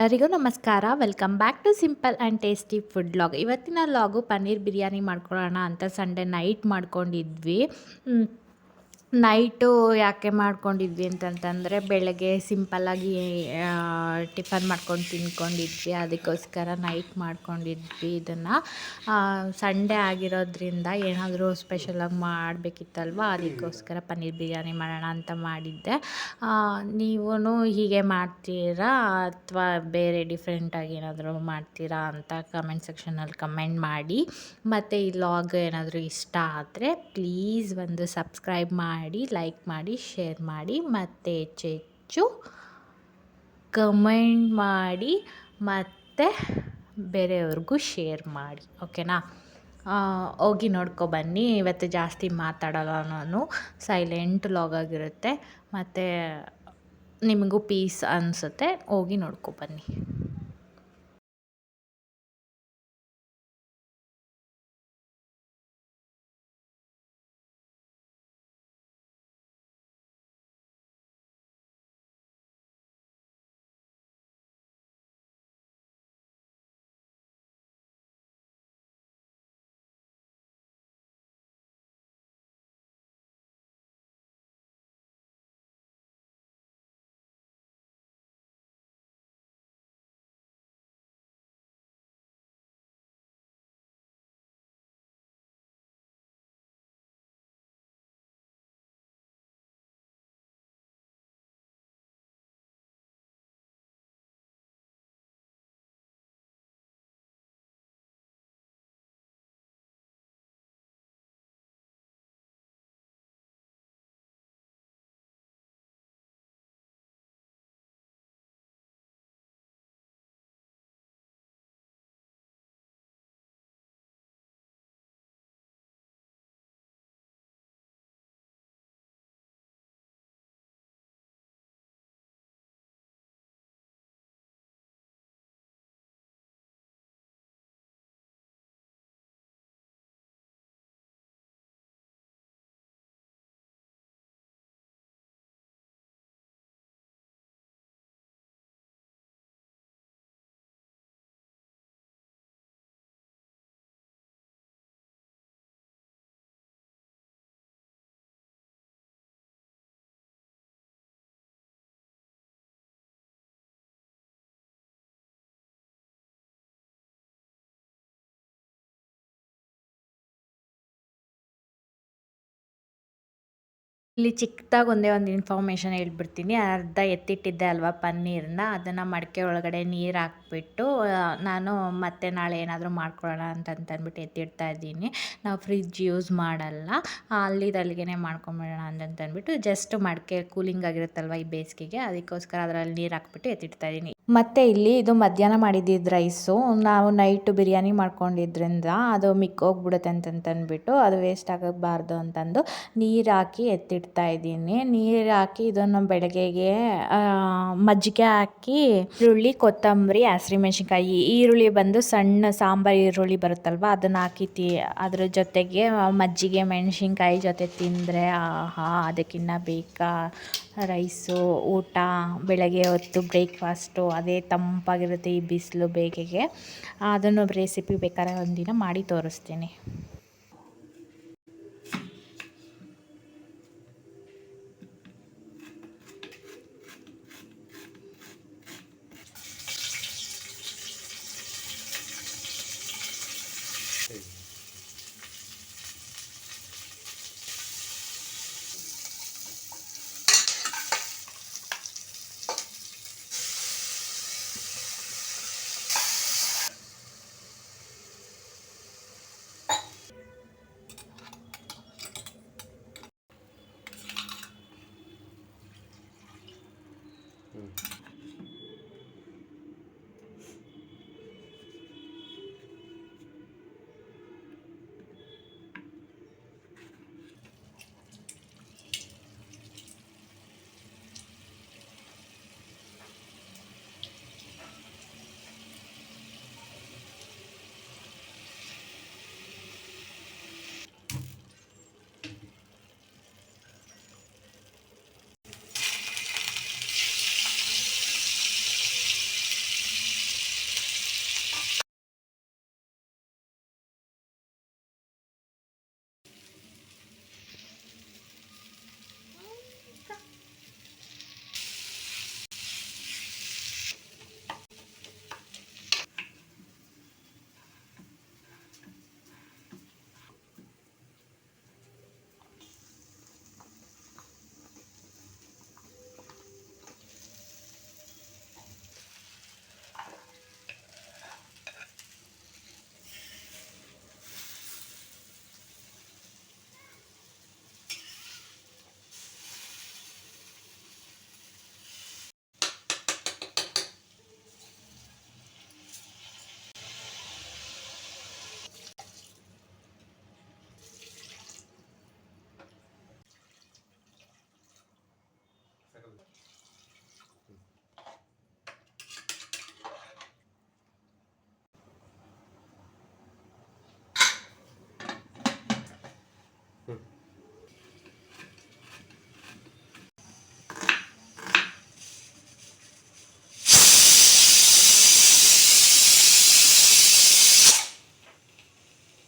ಎಲ್ಲರಿಗೂ ನಮಸ್ಕಾರ. Welcome back to simple and tasty food log ಇವತ್ತಿನ ಲಾಗು ಪನ್ನೀರ್ ಬಿರಿಯಾನಿ ಮಾಡ್ಕೊಳ್ಳೋಣ ಅಂತ ಸಂಡೇ ನೈಟ್ ಮಾಡ್ಕೊಂಡಿದ್ವಿ. ನೈಟು ಯಾಕೆ ಮಾಡ್ಕೊಂಡಿದ್ವಿ ಅಂತಂತಂದರೆ ಬೆಳಗ್ಗೆ ಸಿಂಪಲ್ಲಾಗಿ ಟಿಫನ್ ಮಾಡ್ಕೊಂಡು ತಿನ್ಕೊಂಡಿದ್ವಿ ಅದಕ್ಕೋಸ್ಕರ ನೈಟ್ ಮಾಡ್ಕೊಂಡಿದ್ವಿ ಇದನ್ನು. ಸಂಡೇ ಆಗಿರೋದ್ರಿಂದ ಏನಾದರೂ ಸ್ಪೆಷಲಾಗಿ ಮಾಡಬೇಕಿತ್ತಲ್ವ? ಅದಕ್ಕೋಸ್ಕರ ಪನ್ನೀರ್ ಬಿರಿಯಾನಿ ಮಾಡೋಣ ಅಂತ ಮಾಡಿದ್ದೆ. ನೀವೂ ಹೀಗೆ ಮಾಡ್ತೀರಾ? ಅಥವಾ ಬೇರೆ ಡಿಫ್ರೆಂಟಾಗಿ ಏನಾದರೂ ಮಾಡ್ತೀರಾ ಅಂತ ಕಮೆಂಟ್ ಸೆಕ್ಷನಲ್ಲಿ ಕಮೆಂಟ್ ಮಾಡಿ. ಮತ್ತು ಈ ಲಾಗ್ ಏನಾದರೂ ಇಷ್ಟ ಆದರೆ ಪ್ಲೀಸ್ ಒಂದು ಸಬ್ಸ್ಕ್ರೈಬ್ ಮಾಡಿ. ಲೈಕ್ ಮಾಡಿ ಶೇರ್ ಮಾಡಿ, ಮತ್ತು ಹೆಚ್ಚೆಚ್ಚು ಹೆಚ್ಚು ಕಮೆಂಟ್ ಮಾಡಿ, ಮತ್ತು ಬೇರೆಯವ್ರಿಗೂ ಶೇರ್ ಮಾಡಿ ಓಕೆನಾ ಹೋಗಿ ನೋಡ್ಕೊ ಬನ್ನಿ. ಇವತ್ತು ಜಾಸ್ತಿ ಮಾತಾಡಲ್ಲ ನಾನು. ಸೈಲೆಂಟ್ ಲಾಗ್ ಆಗಿರುತ್ತೆ. ಮತ್ತು ನಿಮಗೂ ಪೀಸ್ ಅನಿಸುತ್ತೆ. ಹೋಗಿ ನೋಡ್ಕೊ ಬನ್ನಿ. ಇಲ್ಲಿ ಚಿಕ್ಕದಾಗಿ ಒಂದೇ ಒಂದು ಇನ್ಫಾರ್ಮೇಷನ್ ಹೇಳ್ಬಿಡ್ತೀನಿ. ಅರ್ಧ ಎತ್ತಿಟ್ಟಿದ್ದೆ ಅಲ್ವಾ ಪನ್ನೀರನ್ನ ಅದನ್ನು ಮಡಿಕೆ ಒಳಗಡೆ ನೀರು ಹಾಕ್ಬಿಟ್ಟು ನಾನು ಮತ್ತೆ ನಾಳೆ ಏನಾದರೂ ಮಾಡ್ಕೊಳ್ಳೋಣ ಅಂತಂತಂದ್ಬಿಟ್ಟು ಎತ್ತಿಡ್ತಾ ಇದ್ದೀನಿ. ನಾವು ಫ್ರಿಜ್ ಯೂಸ್ ಮಾಡಲ್ಲ. ಅಲ್ಲಿದಲ್ಲಿಗೆ ಮಾಡ್ಕೊಂಬಿಡೋಣ ಅಂತಂತಂದ್ಬಿಟ್ಟು ಜಸ್ಟ್ ಮಡಿಕೆ ಕೂಲಿಂಗ್ ಆಗಿರುತ್ತಲ್ವ ಈ ಬೇಸಿಗೆಗೆ, ಅದಕ್ಕೋಸ್ಕರ ಅದರಲ್ಲಿ ನೀರು ಹಾಕ್ಬಿಟ್ಟು ಎತ್ತಿಡ್ತಾ ಇದ್ದೀನಿ. ಮತ್ತು ಇಲ್ಲಿ ಇದು ಮಧ್ಯಾಹ್ನ ಮಾಡಿದ್ದಿದ್ದು ರೈಸು ನಾವು ನೈಟು ಬಿರಿಯಾನಿ ಮಾಡ್ಕೊಂಡಿದ್ರಿಂದ ಅದು ಮಿಕ್ಕೋಗ್ಬಿಡುತ್ತೆ ಅಂತಂತಂದ್ಬಿಟ್ಟು ಅದು ವೇಸ್ಟ್ ಆಗಬಾರ್ದು ಅಂತಂದು ನೀರು ಹಾಕಿ ಎತ್ತಿಡ್ತಾ ಇದ್ದೀನಿ. ನೀರು ಹಾಕಿ ಇದನ್ನು ಬೆಳಗ್ಗೆಗೆ ಮಜ್ಜಿಗೆ ಹಾಕಿ ಈರುಳ್ಳಿ, ಕೊತ್ತಂಬರಿ, ಹಸಿಮೆಣ್ಸಿನ್ಕಾಯಿ, ಈರುಳ್ಳಿ ಬಂದು ಸಣ್ಣ ಸಾಂಬಾರು ಈರುಳ್ಳಿ ಬರುತ್ತಲ್ವ, ಅದನ್ನು ಹಾಕಿ ತಿ, ಅದ್ರ ಜೊತೆಗೆ ಮಜ್ಜಿಗೆ, ಮೆಣಸಿನ್ಕಾಯಿ ಜೊತೆ ತಿಂದರೆ ಆಹಾ, ಅದಕ್ಕಿನ್ನ ಬೇಕಾ? ರೈಸು, ಊಟ, ಬೆಳಗ್ಗೆ ಹೊತ್ತು ಬ್ರೇಕ್ಫಾಸ್ಟು, ಅದೇ ತಂಪಾಗಿರುತ್ತೆ ಈ ಬಿಸಿಲು ಬೇಗೆಗೆ. ಅದನ್ನು ರೆಸಿಪಿ ಬೇಕಾದ್ರೆ ಒಂದಿನ ಮಾಡಿ ತೋರಿಸ್ತೀನಿ.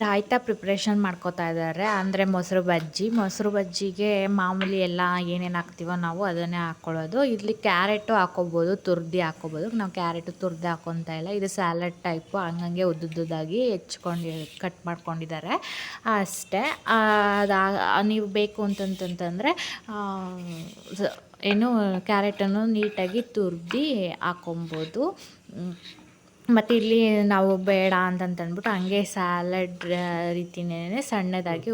ರಾಯ್ತ ಪ್ರಿಪ್ರೇಷನ್ ಮಾಡ್ಕೋತಾ ಇದ್ದಾರೆ ಅಂದರೆ ಮೊಸರು ಬಜ್ಜಿ. ಮೊಸರು ಬಜ್ಜಿಗೆ ಮಾಮೂಲಿ ಎಲ್ಲ ಏನೇನು ಹಾಕ್ತೀವೋ ನಾವು ಅದನ್ನೇ ಹಾಕ್ಕೊಳ್ಳೋದು ಇಲ್ಲಿ ಕ್ಯಾರೆಟು ಹಾಕೋಬೋದು, ತುರ್ದಿ ಹಾಕೋಬೋದು. ನಾವು ಕ್ಯಾರೆಟು, ತುರ್ದಿ ಹಾಕೊತಾ ಇಲ್ಲ. ಇದು ಸ್ಯಾಲಡ್ ಟೈಪು ಹಂಗಂಗೆ ಉದ್ದುದ್ದಾಗಿ ಹೆಚ್ಕೊಂಡು ಕಟ್ ಮಾಡ್ಕೊಂಡಿದ್ದಾರೆ. ಅಷ್ಟೇ. ಅದು, ನೀವು ಬೇಕು ಅಂತಂತಂತಂದರೆ ಏನು, ಕ್ಯಾರೆಟನ್ನು ನೀಟಾಗಿ ತುರ್ದಿ ಹಾಕ್ಕೊಬೋದು ಮತ್ತು ಇಲ್ಲಿ ನಾವು ಬೇಡ ಅಂತಂತಂದ್ಬಿಟ್ಟು ಹಂಗೆ ಸ್ಯಾಲಡ್ ರೀತಿನೇ ಸಣ್ಣದಾಗಿ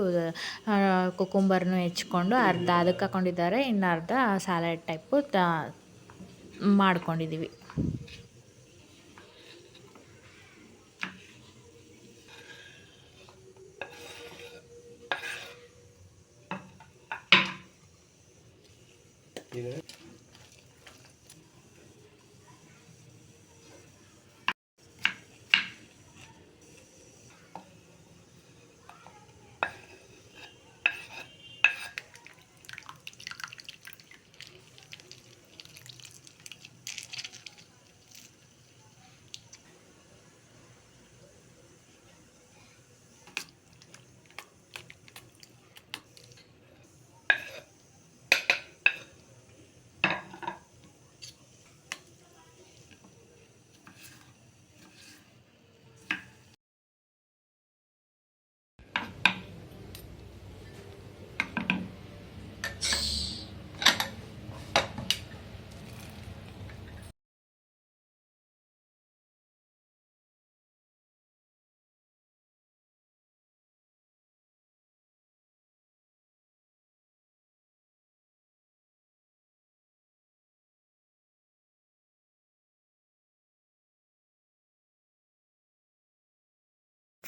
ಕುಕುಂಬರ್ನು ಹೆಚ್ಕೊಂಡು ಅರ್ಧ ಅದಕ್ಕೆ ಹಾಕೊಂಡಿದ್ದಾರೆ, ಇನ್ನು ಅರ್ಧ ಸ್ಯಾಲಡ್ ಟೈಪು ತ, ಮಾಡ್ಕೊಂಡಿದ್ದೀವಿ.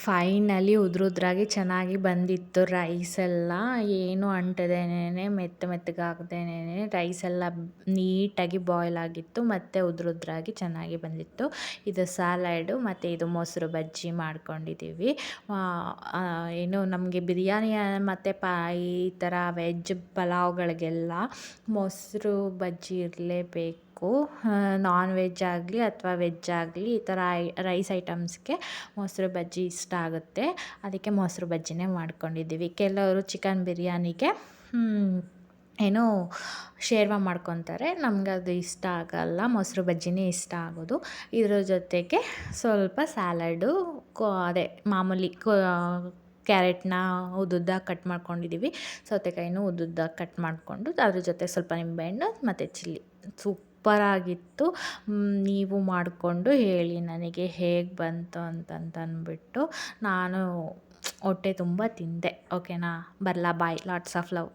ಫೈನಲಿ ಉದ್ರುದ್ರಾಗಿ ಚೆನ್ನಾಗಿ ಬಂದಿತ್ತು ರೈಸ್ ಎಲ್ಲ ಏನು ಅಂಟದೇನೆ ಮೆತ್ತ ರೈಸ್ ಎಲ್ಲ ನೀಟಾಗಿ ಬಾಯ್ಲ್ ಆಗಿತ್ತು, ಮತ್ತು ಉದ್ರುದ್ರಾಗಿ ಚೆನ್ನಾಗಿ ಬಂದಿತ್ತು. ಇದು ಸ್ಯಾಲಡು ಮತ್ತು ಇದು ಮೊಸರು ಬಜ್ಜಿ ಮಾಡ್ಕೊಂಡಿದ್ದೀವಿ ಏನು ನಮಗೆ ಬಿರಿಯಾನಿ ಮತ್ತು ಪಾ, ಈ ಥರ ವೆಜ್ ಪಲಾವ್ಗಳಿಗೆಲ್ಲ ಮೊಸರು ಬಜ್ಜಿ ಇರಲೇಬೇಕು. ನಾನ್ ವೆಜ್ ಆಗಲಿ ಅಥವಾ ವೆಜ್ ಆಗಲಿ ಈ ಥರ ರೈಸ್ ಐಟಮ್ಸ್ಗೆ ಮೊಸರು ಬಜ್ಜಿ ಇಷ್ಟ ಆಗುತ್ತೆ. ಅದಕ್ಕೆ ಮೊಸರು ಬಜ್ಜಿನೇ ಮಾಡ್ಕೊಂಡಿದ್ದೀವಿ. ಕೆಲವರು ಚಿಕನ್ ಬಿರಿಯಾನಿಗೆ ಏನು ಶೇರ್ವ ಮಾಡ್ಕೊತಾರೆ. ನಮ್ಗೆ ಅದು ಇಷ್ಟ ಆಗಲ್ಲ. ಮೊಸರು ಬಜ್ಜಿನೇ ಇಷ್ಟ ಆಗೋದು. ಇದ್ರ ಜೊತೆಗೆ ಸ್ವಲ್ಪ ಸ್ಯಾಲಡು ಅದೇ ಮಾಮೂಲಿ ಕೋ, ಕ್ಯಾರೆಟ್ನ ಉದ್ದುದ್ದಾಗಿ ಕಟ್ ಮಾಡ್ಕೊಂಡಿದ್ದೀವಿ. ಸೌತೆಕಾಯಿನೂ ಉದ್ದುದ್ದಾಗಿ ಕಟ್ ಮಾಡಿಕೊಂಡು, ಅದ್ರ ಜೊತೆ ಸ್ವಲ್ಪ ನಿಂಬೆಹಣ್ಣು ಮತ್ತು ಚಿಲ್ಲಿ ಸೂಪರಾಗಿತ್ತು. ನೀವು ಮಾಡಿಕೊಂಡು ಹೇಳಿ ನನಗೆ ಹೇಗೆ ಬಂತು ಅಂತಂತಂದ್ಬಿಟ್ಟು ನಾನು ಹೊಟ್ಟೆ ತುಂಬ ತಿಂದೆ. ಓಕೆನಾ? ಬರಲಾ, ಬಾಯ್. Lots of love